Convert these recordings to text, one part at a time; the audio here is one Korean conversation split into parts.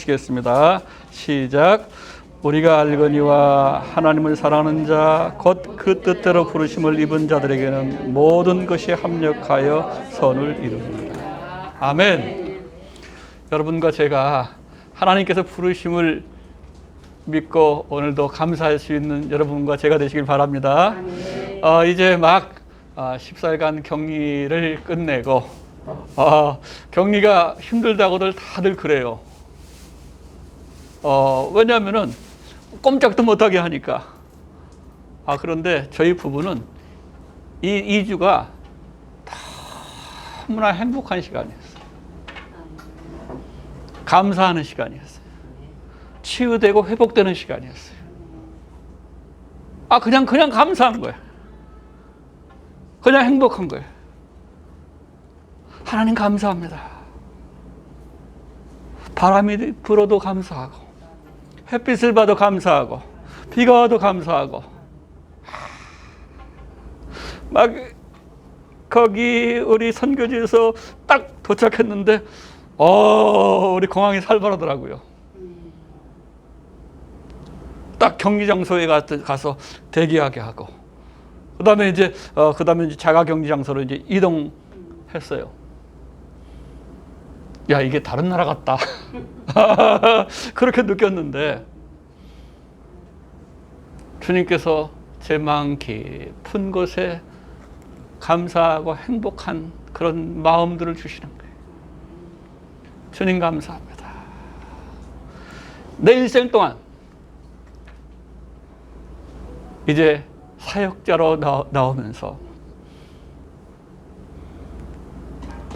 보시겠습니다. 시작. 우리가 알거니와 하나님을 사랑하는 자, 곧 그 뜻대로 부르심을 입은 자들에게는 모든 것이 합력하여 선을 이룹니다. 아멘. 여러분과 제가 하나님께서 부르심을 믿고 오늘도 감사할 수 있는 여러분과 제가 되시길 바랍니다. 어, 이제 막 아, 14일간 격리를 끝내고 어, 격리가 힘들다고들 다들 그래요. 어, 왜냐하면은 꼼짝도 못하게 하니까. 아, 그런데 저희 부부는 이 2주가 너무나 행복한 시간이었어요. 감사하는 시간이었어요. 치유되고 회복되는 시간이었어요. 아, 그냥, 그냥 감사한 거예요. 그냥 행복한 거예요. 하나님 감사합니다. 바람이 불어도 감사하고, 햇빛을 봐도 감사하고 비가 와도 감사하고 막 거기 우리 선교지에서 딱 도착했는데 어 우리 공항이 살벌하더라고요. 딱 격리 장소에 가- 가서 대기하게 하고 그다음에 이제 어 그다음에 이제 자가 격리 장소로 이제 이동했어요. 야 이게 다른 나라 같다. 그렇게 느꼈는데 주님께서 제 마음 깊은 곳에 감사하고 행복한 그런 마음들을 주시는 거예요. 주님 감사합니다. 내 일생 동안 이제 사역자로 나, 나오면서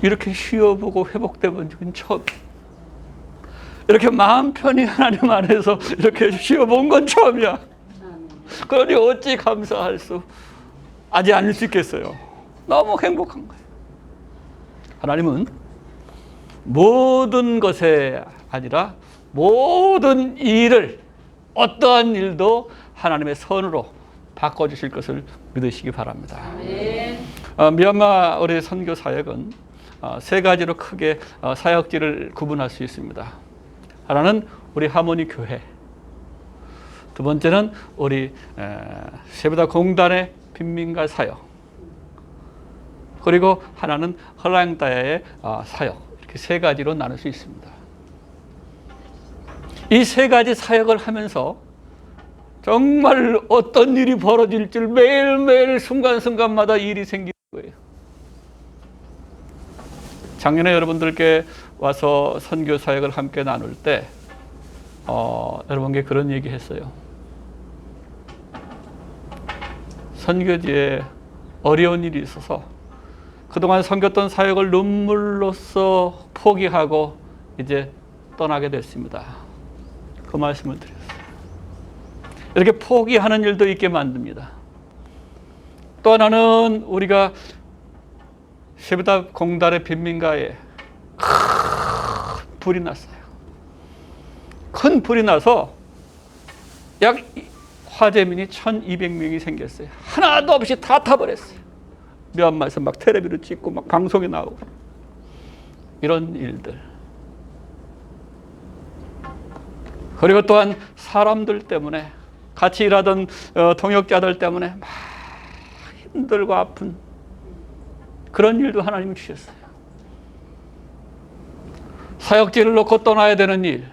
이렇게 쉬어보고 회복되본 적은 처음. 이렇게 마음 편히 하나님 안에서 이렇게 쉬어본 건 처음이야. 그러니 어찌 감사할 수 하지 않을 수 있겠어요. 너무 행복한 거예요. 하나님은 모든 것에 아니라 모든 일을 어떠한 일도 하나님의 선으로 바꿔주실 것을 믿으시기 바랍니다. 어, 미얀마 우리 선교 사역은 어, 세 가지로 크게 어, 사역지를 구분할 수 있습니다. 하나는 우리 하모니 교회. 두 번째는 우리 에, 세브다 공단의 빈민가 사역. 그리고 하나는 헐랑다야의 어, 사역. 이렇게 세 가지로 나눌 수 있습니다. 이 세 가지 사역을 하면서 정말 어떤 일이 벌어질 줄 매일매일 순간순간마다 일이 생기는 거예요. 작년에 여러분들께 와서 선교 사역을 함께 나눌 때 어, 여러분께 그런 얘기 했어요. 선교지에 어려운 일이 있어서 그동안 섬겼던 사역을 눈물로써 포기하고 이제 떠나게 됐습니다. 그 말씀을 드렸어요. 이렇게 포기하는 일도 있게 만듭니다. 또 하나는 우리가 세브다 공단의 빈민가에 큰 불이 났어요. 큰 불이 나서 약 화재민이 1200명이 생겼어요. 하나도 없이 다 타버렸어요. 미얀마에서 막 텔레비를 찍고 막 방송에 나오고 이런 일들. 그리고 또한 사람들 때문에 같이 일하던 어, 동역자들 때문에 막 힘들고 아픈 그런 일도 하나님이 주셨어요. 사역지를 놓고 떠나야 되는 일.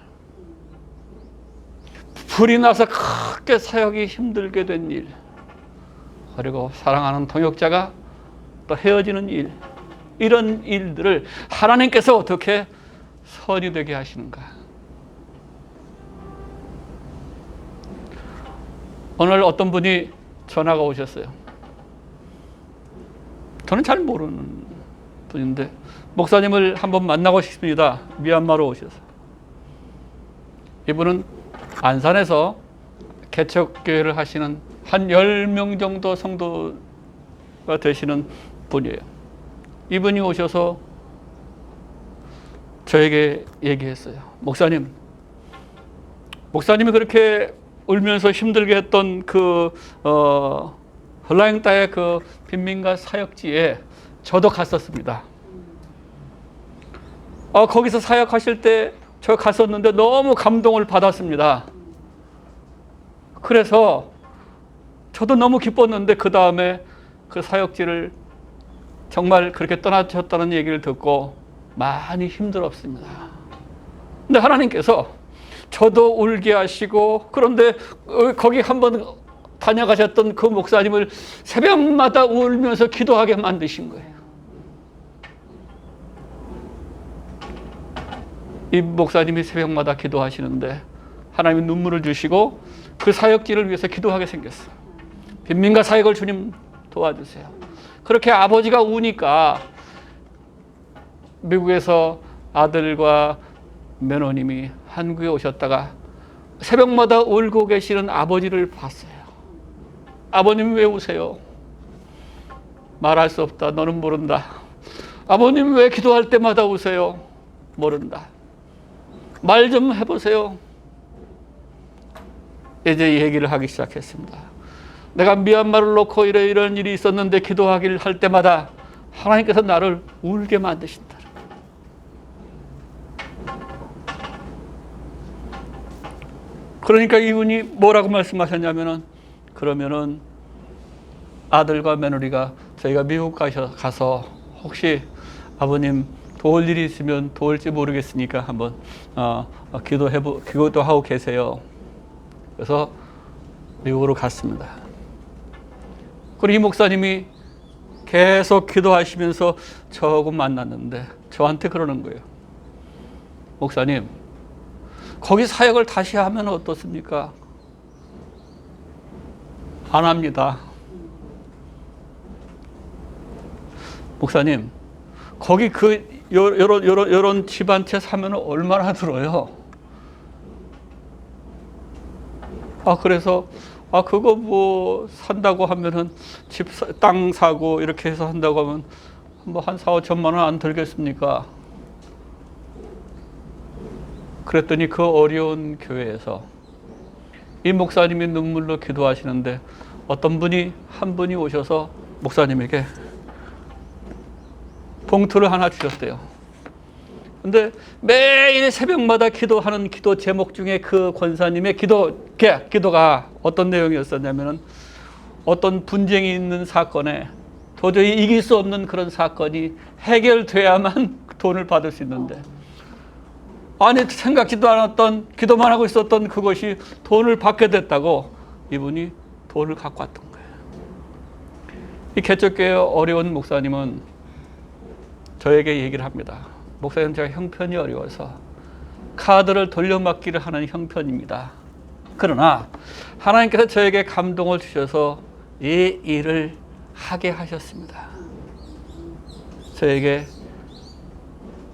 불이 나서 크게 사역이 힘들게 된 일. 그리고 사랑하는 동역자가 또 헤어지는 일. 이런 일들을 하나님께서 어떻게 선이 되게 하시는가. 오늘 어떤 분이 전화가 오셨어요. 저는 잘 모르는 분인데 목사님을 한번 만나고 싶습니다. 미얀마로 오셔서. 이분은 안산에서 개척교회를 하시는 한 10명 정도 성도가 되시는 분이에요. 이분이 오셔서 저에게 얘기했어요. 목사님, 목사님이 그렇게 울면서 힘들게 했던 그, 어, 헐라잉따의 그 빈민가 사역지에 저도 갔었습니다. 어, 거기서 사역하실 때 저 갔었는데 너무 감동을 받았습니다. 그래서 저도 너무 기뻤는데 그 다음에 그 사역지를 정말 그렇게 떠나셨다는 얘기를 듣고 많이 힘들었습니다. 근데 하나님께서 저도 울게 하시고 그런데 어, 거기 한번 다녀가셨던 그 목사님을 새벽마다 울면서 기도하게 만드신 거예요. 이 목사님이 새벽마다 기도하시는데 하나님이 눈물을 주시고 그 사역지를 위해서 기도하게 생겼어요. 빈민가 사역을 주님 도와주세요. 그렇게 아버지가 우니까 미국에서 아들과 며느님이 한국에 오셨다가 새벽마다 울고 계시는 아버지를 봤어요. 아버님 왜 우세요? 말할 수 없다. 너는 모른다. 아버님 왜 기도할 때마다 우세요? 모른다. 말 좀 해보세요. 이제 얘기를 하기 시작했습니다. 내가 미얀마를 놓고 이런 이런 일이 있었는데 기도하기를 할 때마다 하나님께서 나를 울게 만드신다. 그러니까 이분이 뭐라고 말씀하셨냐면은 그러면은 아들과 며느리가 저희가 미국 가서 혹시 아버님 도울 일이 있으면 도울지 모르겠으니까 한번 어, 어, 기도해 보 기도도 하고 계세요. 그래서 미국으로 갔습니다. 그리고 이 목사님이 계속 기도하시면서 저하고 만났는데 저한테 그러는 거예요. 목사님, 거기 사역을 다시 하면 어떻습니까? 안 합니다. 목사님, 거기 그 요- 요런 요런 요런 집 한 채 사면 얼마나 들어요? 아 그래서 아 그거 뭐 산다고 하면은 집 땅 사고 이렇게 해서 한다고 하면 뭐 한 4, 5천만 원 안 들겠습니까? 그랬더니 그 어려운 교회에서 이 목사님이 눈물로 기도하시는데 어떤 분이 한 분이 오셔서 목사님에게 봉투를 하나 주셨대요. 근데 매일 새벽마다 기도하는 기도 제목 중에 그 권사님의 기도 게- 기도가 어떤 내용이었었냐면은 어떤 분쟁이 있는 사건에 도저히 이길 수 없는 그런 사건이 해결돼야만 돈을 받을 수 있는데 아니 생각지도 않았던 기도만 하고 있었던 그것이 돈을 받게 됐다고 이분이 돈을 갖고 왔던 거예요. 이 개척교회 어려운 목사님은 저에게 얘기를 합니다. 목사님 제가 형편이 어려워서 카드를 돌려막기를 하는 형편입니다. 그러나 하나님께서 저에게 감동을 주셔서 이 일을 하게 하셨습니다. 저에게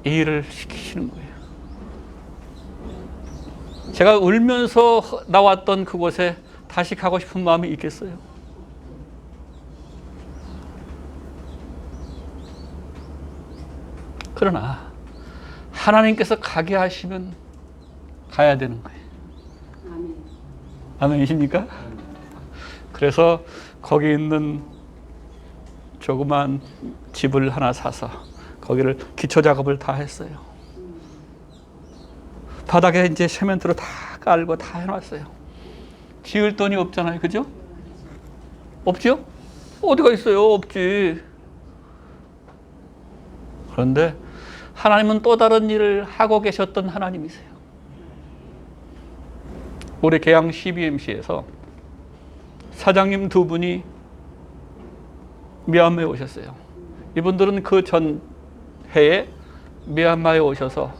이 일을 시키시는 거예요. 제가 울면서 나왔던 그곳에 다시 가고 싶은 마음이 있겠어요? 그러나 하나님께서 가게 하시면 가야 되는 거예요. 아멘이십니까? 그래서 거기 있는 조그만 집을 하나 사서 거기를 기초 작업을 다 했어요. 바닥에 이제 세멘트로 다 깔고 다 해놨어요. 지을 돈이 없잖아요, 그죠? 없죠? 어디가 있어요? 없지. 그런데 하나님은 또 다른 일을 하고 계셨던 하나님이세요. 올해 개항 CBMC에서 사장님 두 분이 미얀마에 오셨어요. 이분들은 그 전 해에 미얀마에 오셔서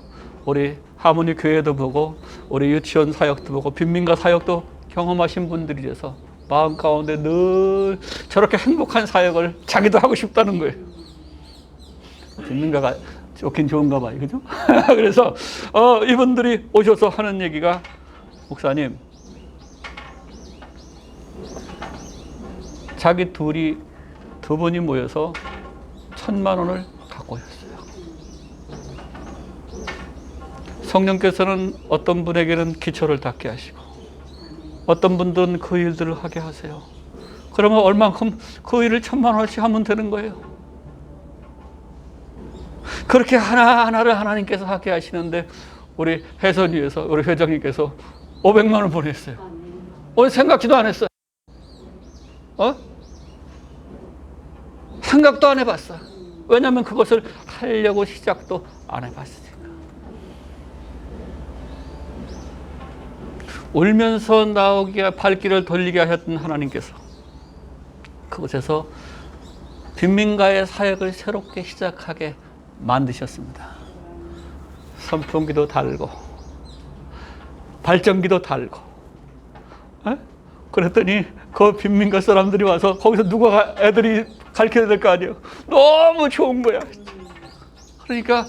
우리 하모니 교회도 보고 우리 유치원 사역도 보고 빈민가 사역도 경험하신 분들이라서 마음 가운데 늘 저렇게 행복한 사역을 자기도 하고 싶다는 거예요. 빈민가가 좋긴 좋은가 봐요. 그죠? 그래서 어, 이분들이 오셔서 하는 얘기가 목사님 자기 둘이 두 분이 모여서 천만 원을 갖고 오셨어요. 성령께서는 어떤 분에게는 기초를 닦게 하시고 어떤 분들은 그 일들을 하게 하세요. 그러면 얼만큼 그 일을 천만 원씩 하면 되는 거예요. 그렇게 하나하나를 하나님께서 하게 하시는데 우리 해선위에서 우리 회장님께서 500만 원 보냈어요. 오늘 생각지도 안 했어요. 어? 생각도 안 해봤어. 왜냐하면 그것을 하려고 시작도 안 해봤으니까. 울면서 나오게 발길을 돌리게 하셨던 하나님께서 그곳에서 빈민가의 사역을 새롭게 시작하게 만드셨습니다. 선풍기도 달고 발전기도 달고 에? 그랬더니 그 빈민가 사람들이 와서 거기서 누가 가- 애들이 가르쳐야 될 거 아니에요. 너무 좋은 거야. 그러니까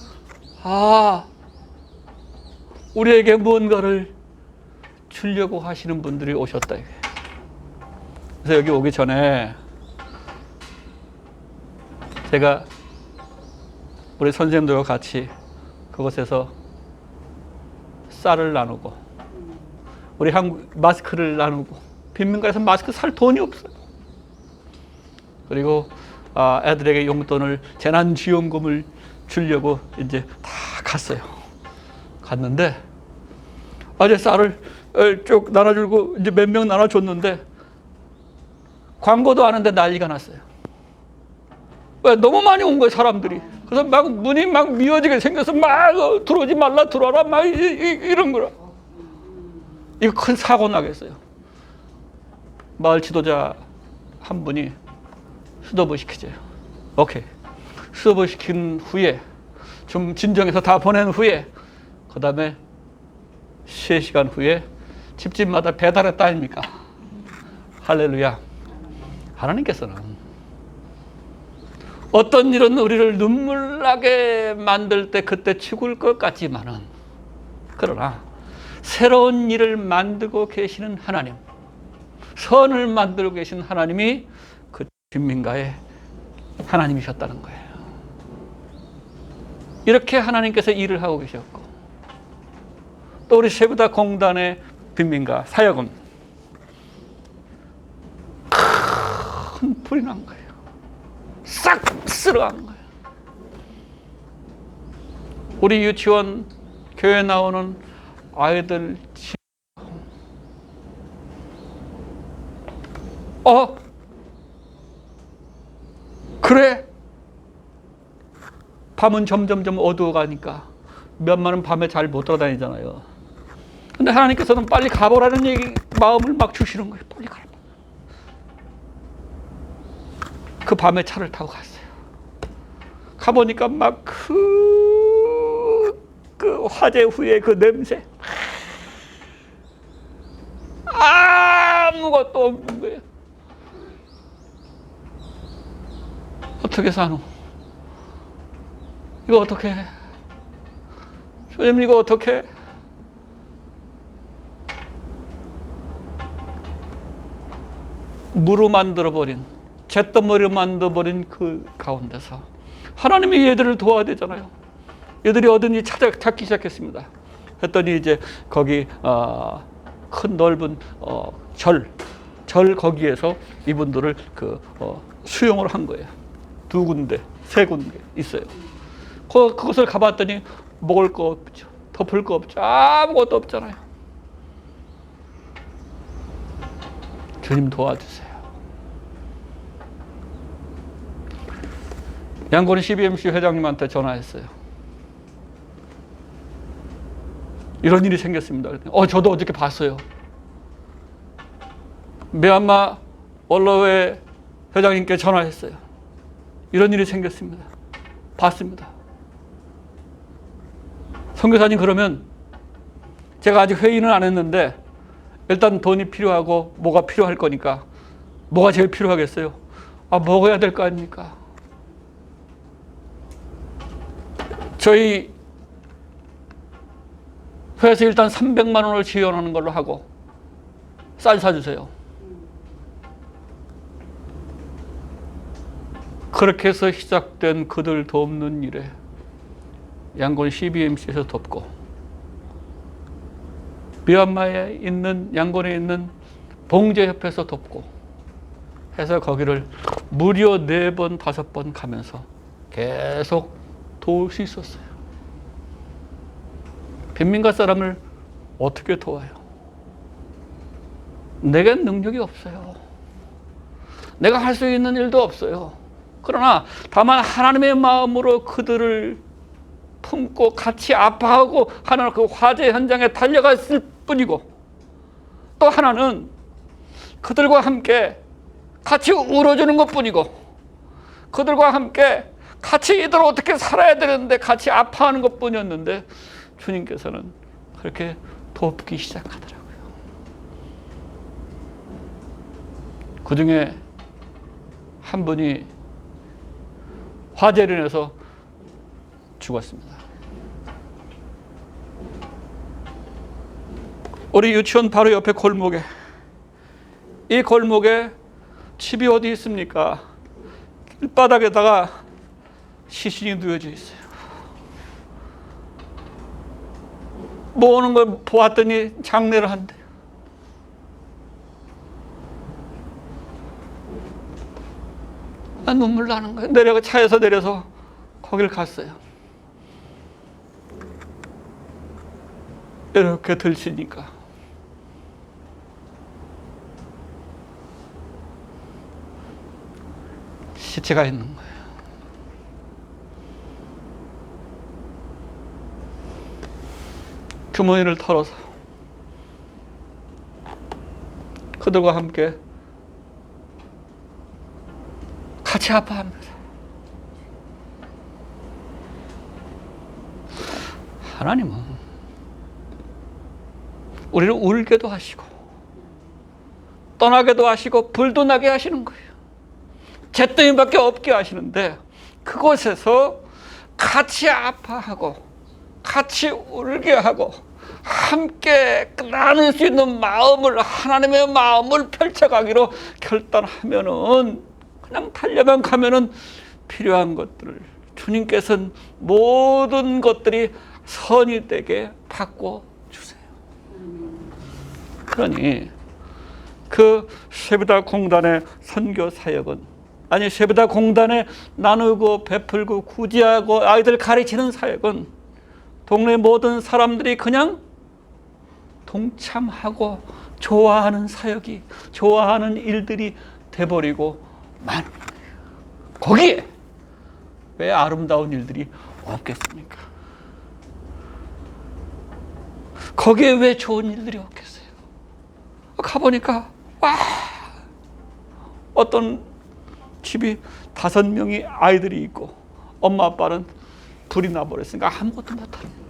아 우리에게 무언가를 주려고 하시는 분들이 오셨다. 그래서 여기 오기 전에 제가 우리 선생님들과 같이 그곳에서 쌀을 나누고 우리 한국 마스크를 나누고 빈민가에서 마스크 살 돈이 없어요. 그리고 아, 애들에게 용돈을 재난지원금을 주려고 이제 다 갔어요. 갔는데 어제 쌀을 어, 쭉 나눠주고 이제 몇 명 나눠줬는데 광고도 안 하는데 난리가 났어요. 왜 너무 많이 온 거예요 사람들이. 그래서 막 문이 막 미어지게 생겨서 막 어, 들어오지 말라 들어와라 막 이, 이, 이 런 거라. 이거 큰 사고 나겠어요. 마을 지도자 한 분이 수도부 시키죠. 오케이. 수도부 시킨 후에 좀 진정해서 다 보낸 후에 그 다음에 3시간 후에 집집마다 배달했다 아닙니까? 할렐루야. 하나님께서는 어떤 일은 우리를 눈물 나게 만들 때 그때 죽을 것 같지만은 그러나 새로운 일을 만들고 계시는 하나님, 선을 만들고 계신 하나님이 그 빈민가의 하나님이셨다는 거예요. 이렇게 하나님께서 일을 하고 계셨고 또 우리 세부다 공단의 빈민가 사역은 큰 불이 난 거예요. 싹 쓸어간 거예요. 우리 유치원 교회 나오는 아이들 지- 어 그래 밤은 점점점 어두워가니까 몇만은 밤에 잘 못 돌아다니잖아요. 근데 하나님께서는 빨리 가보라는 얘기 마음을 막 주시는 거예요. 빨리 가라. 그 밤에 차를 타고 갔어요. 가보니까 막 그, 그 화재 후에 그 냄새. 아무것도 없는 거예요. 어떻게 사노? 이거 어떻게 해? 주님 이거 어떻게 해? 무로 만들어버린 잿더머리로 만들어버린 그 가운데서 하나님이 얘들을 도와야 되잖아요. 얘들이 어딘지 찾아 찾기 시작했습니다. 했더니 이제 거기 어, 큰 넓은 어, 절, 절 거기에서 이분들을 그 어, 수용을 한 거예요. 두 군데, 세 군데 있어요. 그, 그것을 가봤더니 먹을 거 없죠. 덮을 거 없죠. 아무것도 없잖아요. 주님 도와주세요. 양곤 CBMC 회장님한테 전화했어요. 이런 일이 생겼습니다. 어, 저도 어저께 봤어요. 미얀마 원로회 회장님께 전화했어요. 이런 일이 생겼습니다. 봤습니다. 선교사님 그러면 제가 아직 회의는 안 했는데 일단 돈이 필요하고 뭐가 필요할 거니까 뭐가 제일 필요하겠어요? 아 먹어야 될 거 아닙니까? 저희 회에서 일단 300만 원을 지원하는 걸로 하고 쌀 사주세요. 그렇게 해서 시작된 그들 돕는 일에 양곤 CBMC에서 돕고 미얀마에 있는 양곤에 있는 봉제협회에서 돕고 해서 거기를 무려 네 번 다섯 번 가면서 계속 도울 수 있었어요. 빈민가 사람을 어떻게 도와요? 내게 능력이 없어요. 내가 할 수 있는 일도 없어요. 그러나 다만 하나님의 마음으로 그들을 품고 같이 아파하고 하는 그 화재 현장에 달려갔을 뿐이고 또 하나는 그들과 함께 같이 울어주는 것 뿐이고 그들과 함께 같이 이들 어떻게 살아야 되는데 같이 아파하는 것 뿐이었는데 주님께서는 그렇게 돕기 시작하더라고요. 그 중에 한 분이 화재로 인해서 죽었습니다. 우리 유치원 바로 옆에 골목에 이 골목에 집이 어디 있습니까? 길바닥에다가 시신이 누워져 있어요. 모으는 걸 보았더니 장례를 한대. 아, 눈물 나는 거예요. 내려가 차에서 내려서 거길 갔어요. 이렇게 들치니까 시체가 있는 거예요. 주머니를 털어서 그들과 함께 같이 아파합니다. 하나님은 우리를 울게도 하시고 떠나게도 하시고 불도 나게 하시는 거예요. 잿더미밖에 없게 하시는데 그곳에서 같이 아파하고 같이 울게 하고 함께 나눌 수 있는 마음을 하나님의 마음을 펼쳐가기로 결단하면은 그냥 달려만 가면은 필요한 것들을 주님께서는 모든 것들이 선이 되게 바꿔 주세요. 그러니 그 세브다 공단의 선교 사역은 아니 세브다 공단에 나누고 베풀고 구제하고 아이들 가르치는 사역은 동네 모든 사람들이 그냥 동참하고 좋아하는 사역이 좋아하는 일들이 돼버리고 만 거기에 왜 아름다운 일들이 없겠습니까? 거기에 왜 좋은 일들이 없겠어요? 가보니까 와 어떤 집이 다섯 명이 아이들이 있고 엄마 아빠는 불이 나버렸으니까 아무것도 못하는 거예요.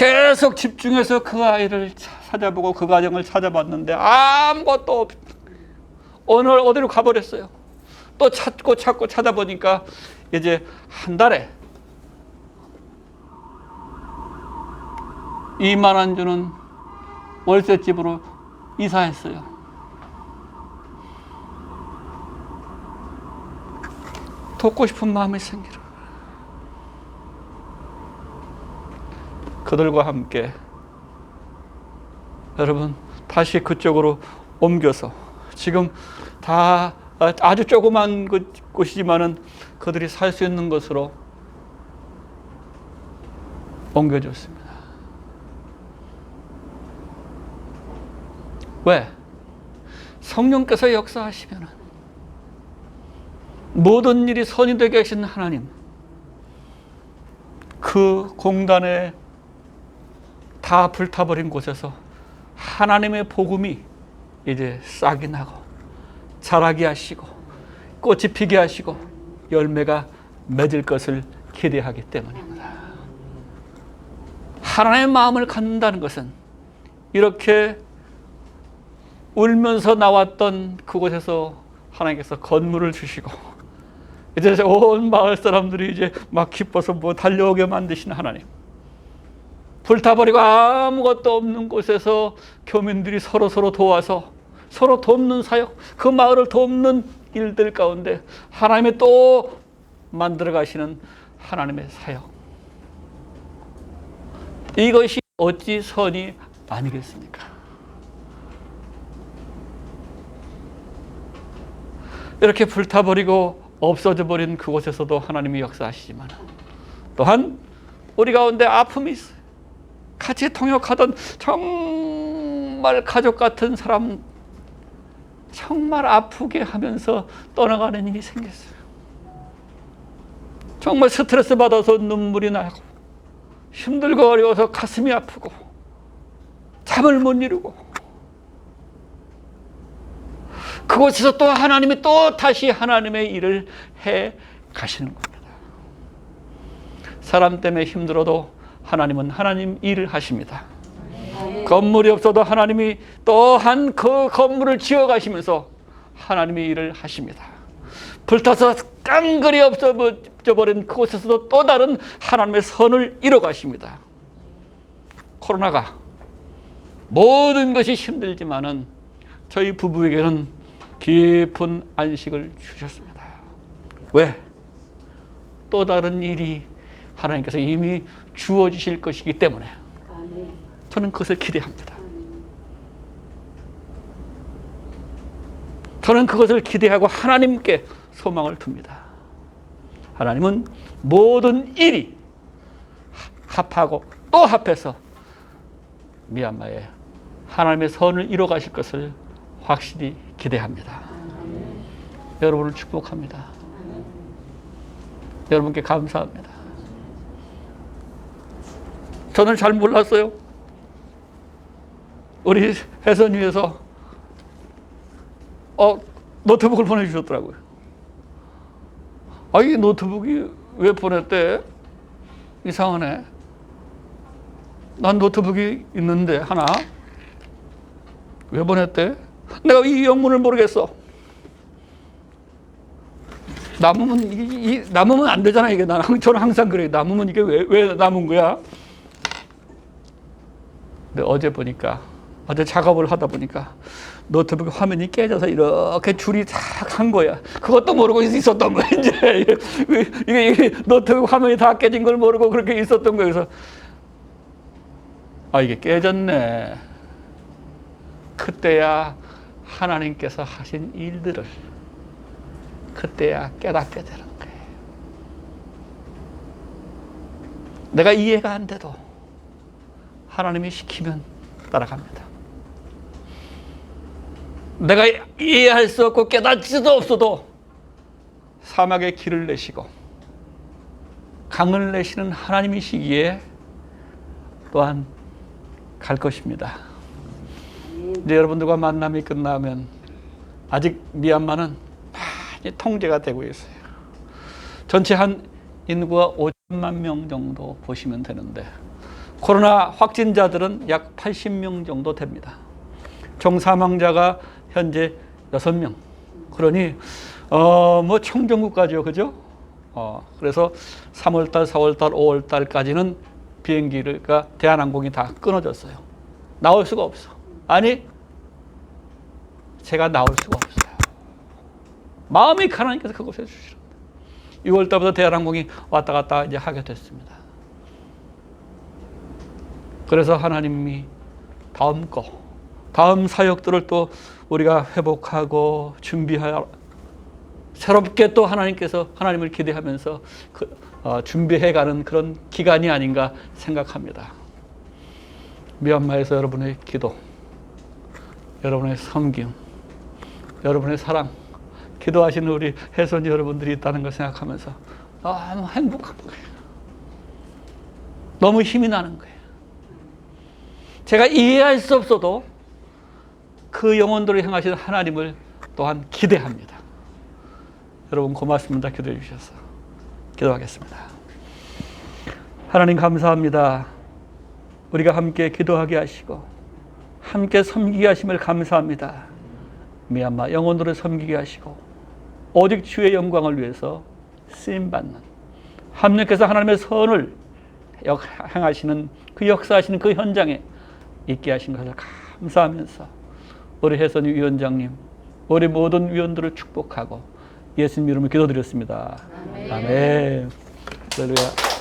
계속 집중해서 그 아이를 찾아보고 그 가정을 찾아봤는데 아무것도 없. 오늘 어디로 가버렸어요. 또 찾고 찾고 찾아보니까 이제 한 달에 2만 원 주는 월세집으로 이사했어요. 돕고 싶은 마음이 생기는 거예요. 그들과 함께 여러분 다시 그쪽으로 옮겨서 지금 다 아주 조그만 그 곳이지만은 그들이 살 수 있는 것으로 옮겨줬습니다. 왜? 성령께서 역사하시면 모든 일이 선이 되게 하신 하나님 그 공단에 다 불타버린 곳에서 하나님의 복음이 이제 싹이 나고 자라게 하시고 꽃이 피게 하시고 열매가 맺을 것을 기대하기 때문입니다. 하나님의 마음을 갖는다는 것은 이렇게 울면서 나왔던 그곳에서 하나님께서 건물을 주시고 이제 온 마을 사람들이 이제 막 기뻐서 뭐 달려오게 만드신 하나님. 불타버리고 아무것도 없는 곳에서 교민들이 서로 서로 도와서 서로 돕는 사역, 그 마을을 돕는 일들 가운데 하나님이 또 만들어 가시는 하나님의 사역. 이것이 어찌 선이 아니겠습니까? 이렇게 불타버리고 없어져 버린 그곳에서도 하나님이 역사하시지만 또한 우리 가운데 아픔이 있어요. 같이 통역하던 정말 가족 같은 사람 정말 아프게 하면서 떠나가는 일이 생겼어요. 정말 스트레스 받아서 눈물이 나고 힘들고 어려워서 가슴이 아프고 잠을 못 이루고 그곳에서 또 하나님이 또 다시 하나님의 일을 해 가시는 겁니다. 사람 때문에 힘들어도 하나님은 하나님 일을 하십니다. 건물이 없어도 하나님이 또한 그 건물을 지어 가시면서 하나님의 일을 하십니다. 불타서 깡그리 없어져 버린 그곳에서도 또 다른 하나님의 선을 이뤄 가십니다. 코로나가 모든 것이 힘들지만은 저희 부부에게는 깊은 안식을 주셨습니다. 왜? 또 다른 일이 하나님께서 이미 주어지실 것이기 때문에 저는 그것을 기대합니다. 저는 그것을 기대하고 하나님께 소망을 둡니다. 하나님은 모든 일이 합하고 또 합해서 미얀마에 하나님의 선을 이뤄 가실 것을 확실히 기대합니다. 여러분을 축복합니다. 여러분께 감사합니다. 저는 잘 몰랐어요. 우리 해선위에서 어, 노트북을 보내주셨더라고요. 아, 이 노트북이 왜 보냈대? 이상하네. 난 노트북이 있는데, 하나. 왜 보냈대? 내가 이 영문을 모르겠어. 남으면, 이, 이, 남으면 안 되잖아, 이게. 나는, 저는 항상 그래요. 남으면 이게 왜, 왜 남은 거야? 근데 어제 보니까, 어제 작업을 하다 보니까, 노트북 화면이 깨져서 이렇게 줄이 탁한 거야. 그것도 모르고 있었던 거야, 이제. 이게, 이게 노트북 화면이 다 깨진 걸 모르고 그렇게 있었던 거야. 그래서, 아, 이게 깨졌네. 그때야 하나님께서 하신 일들을 그때야 깨닫게 되는 거예요. 내가 이해가 안 돼도 하나님이 시키면 따라갑니다. 내가 이해할 수 없고 깨닫지도 없어도 사막에 길을 내시고 강을 내시는 하나님이시기에 또한 갈 것입니다. 이제 여러분들과 만남이 끝나면 아직 미얀마는 많이 통제가 되고 있어요. 전체 한 인구가 5천만 명 정도 보시면 되는데 코로나 확진자들은 약 80명 정도 됩니다. 총 사망자가 현재 6명. 그러니 어 뭐 총정국가죠. 그죠? 어 그래서 3월 달, 4월 달, 5월 달까지는 비행기가 대한항공이 다 끊어졌어요. 나올 수가 없어. 아니 제가 나올 수가 없어요. 마음이 하나님께서 그곳에 주시는데 6월 달부터 대한항공이 왔다 갔다 이제 하게 됐습니다. 그래서 하나님이 다음 거, 다음 사역들을 또 우리가 회복하고 준비하여 새롭게 또 하나님께서 하나님을 기대하면서 그, 어, 준비해가는 그런 기간이 아닌가 생각합니다. 미얀마에서 여러분의 기도, 여러분의 섬김, 여러분의 사랑, 기도하시는 우리 해선 여러분들이 있다는 걸 생각하면서 너무 행복한 거예요. 너무 힘이 나는 거예요. 제가 이해할 수 없어도 그 영혼들을 향하시는 하나님을 또한 기대합니다. 여러분 고맙습니다. 기도해 주셔서. 기도하겠습니다. 하나님 감사합니다. 우리가 함께 기도하게 하시고 함께 섬기게 하심을 감사합니다. 미얀마 영혼들을 섬기게 하시고 오직 주의 영광을 위해서 쓰임 받는 하나님께서 하나님의 선을 행하시는 그 역사하시는 그 현장에 있게 하신 것을 감사하면서 우리 해선 위원장님, 우리 모든 위원들을 축복하고 예수님 이름으로 기도드렸습니다. 아멘. 할렐루야.